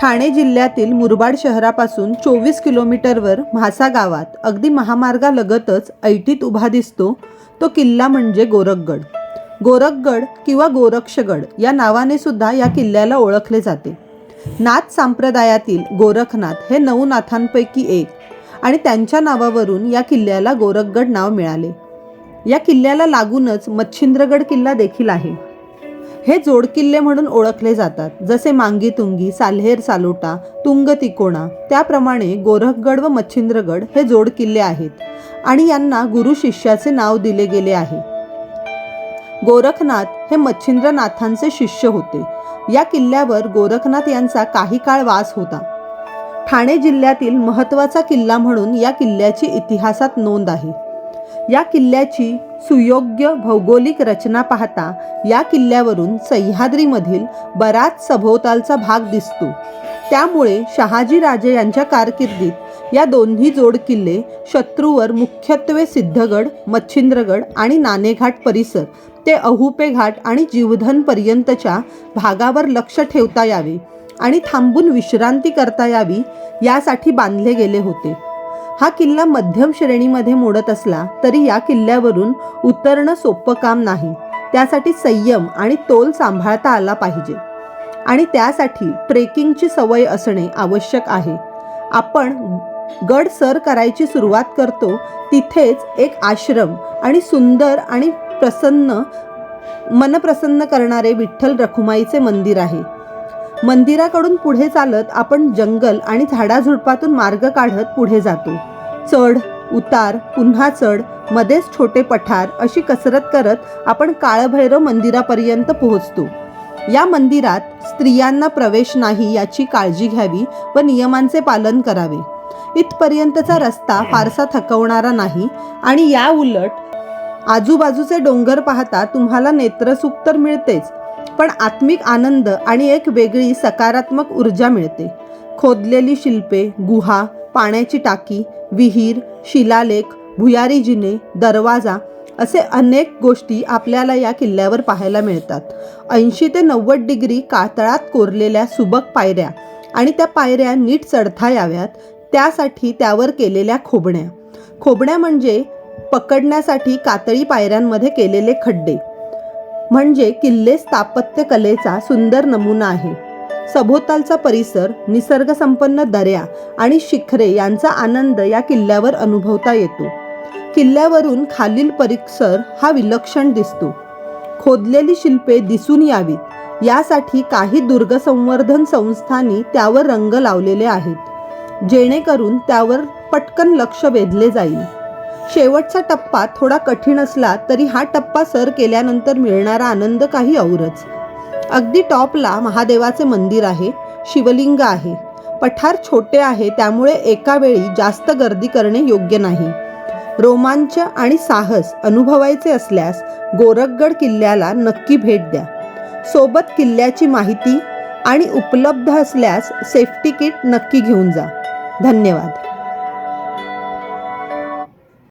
ठाणे जिल्ह्यातील मुरबाड शहरापासून चोवीस किलोमीटरवर म्हासा गावात अगदी महामार्गालगतच ऐटीत उभा दिसतो तो किल्ला म्हणजे गोरखगड. गोरखगड किंवा गोरक्षगड या नावाने सुद्धा या किल्ल्याला ओळखले जाते. नाथ संप्रदायातील गोरखनाथ हे नऊ नाथांपैकी एक आणि त्यांच्या नावावरून या किल्ल्याला गोरखगड नाव मिळाले. या किल्ल्याला लागूनच मच्छिंद्रगड किल्ला देखील आहे. हे जोडकिल्ले म्हणून ओळखले जातात. जसे मांगी तुंगी साल्हेर सालोटा तुंग तिकोणा त्याप्रमाणे गोरखगड व मच्छिंद्रगड हे जोडकिल्ले आहेत आणि यांना गुरु शिष्याचे नाव दिले गेले आहे. गोरखनाथ हे मच्छिंद्रनाथांचे शिष्य होते. या किल्ल्यावर गोरखनाथ यांचा काही काळ वास होता. ठाणे जिल्ह्यातील महत्त्वाचा किल्ला म्हणून या किल्ल्याची इतिहासात नोंद आहे. या किल्ल्याची सुयोग्य भौगोलिक रचना पाहता या किल्ल्यावरून सह्याद्रीमधील बराच सभोवतालचा भाग दिसतो. त्यामुळे शहाजी राजे यांच्या कारकिर्दीत या दोन्ही जोड किल्ले शत्रूवर मुख्यत्वे सिद्धगड मच्छिंद्रगड आणि नाणेघाट परिसर ते अहुपे घाट आणि जीवधन पर्यंतच्या भागावर लक्ष ठेवता यावे आणि थांबून विश्रांती करता यावी यासाठी बांधले गेले होते. हा किल्ला मध्यम श्रेणीमध्ये मोडत असला तरी या किल्ल्यावरून उतरणं सोपं काम नाही. त्यासाठी संयम आणि तोल सांभाळता आला पाहिजे. आणि त्यासाठी ट्रेकिंगची सवय असणे आवश्यक आहे. आपण गड सर करायची सुरुवात करतो तिथेच एक आश्रम आणि सुंदर आणि प्रसन्न मनप्रसन्न करणारे विठ्ठल रखुमाईचे मंदिर आहे. मंदिराकडून पुढे चालत आपण जंगल आणि झाडाझुडपातून मार्ग काढत पुढे जातो. चढ उतार पुन्हा चढ मध्येच छोटे पठार अशी कसरत करत आपण काळभैरव मंदिरापर्यंत पोहोचतो. या मंदिरात स्त्रियांना प्रवेश नाही याची काळजी घ्यावी व नियमांचे पालन करावे. इथपर्यंतचा रस्ता फारसा थकवणारा नाही आणि या उलट आजूबाजूचे डोंगर पाहता तुम्हाला नेत्रसुख तर मिळतेच पण आत्मिक आनंद आणि एक वेगळी सकारात्मक ऊर्जा मिळते. खोदलेली शिल्पे गुहा पाण्याची टाकी विहीर शिलालेख भुयारी जिने दरवाजा असे अनेक गोष्टी आपल्याला या किल्ल्यावर पाहायला मिळतात. ऐंशी ते नव्वद डिग्री कातळात कोरलेल्या सुबक पायऱ्या आणि त्या पायऱ्या नीट चढता याव्यात त्यासाठी त्यावर केलेल्या खोबण्या. खोबण्या म्हणजे पकडण्यासाठी कातळी पायऱ्यांमध्ये केलेले खड्डे. म्हणजे किल्ले स्थापत्य कलेचा सुंदर नमुना आहे. सभोवतालचा परिसर निसर्गसंपन्न दऱ्या आणि शिखरे यांचा आनंद या किल्ल्यावर अनुभवता येतो. किल्ल्यावरून खालील परिसर हा विलक्षण दिसतो. खोदलेली शिल्पे दिसून यावीत. यासाठी काही दुर्गसंवर्धन संस्थांनी त्यावर रंग लावलेले आहेत. जेणेकरून त्यावर पटकन लक्ष वेधले जाईल. शेवटचा टप्पा थोडा कठीण असला तरी हा टप्पा सर केल्यानंतर मिळणारा आनंद काही औरच. अगदी टॉपला महादेवाचे मंदिर आहे शिवलिंग आहे. पठार छोटे आहे त्यामुळे एका वेळी जास्त गर्दी करणे योग्य नाही. रोमांच आणि साहस अनुभवायचे असल्यास गोरखगड किल्ल्याला नक्की भेट द्या. सोबत किल्ल्याची माहिती आणि उपलब्ध असल्यास सेफ्टी किट नक्की घेऊन जा. धन्यवाद.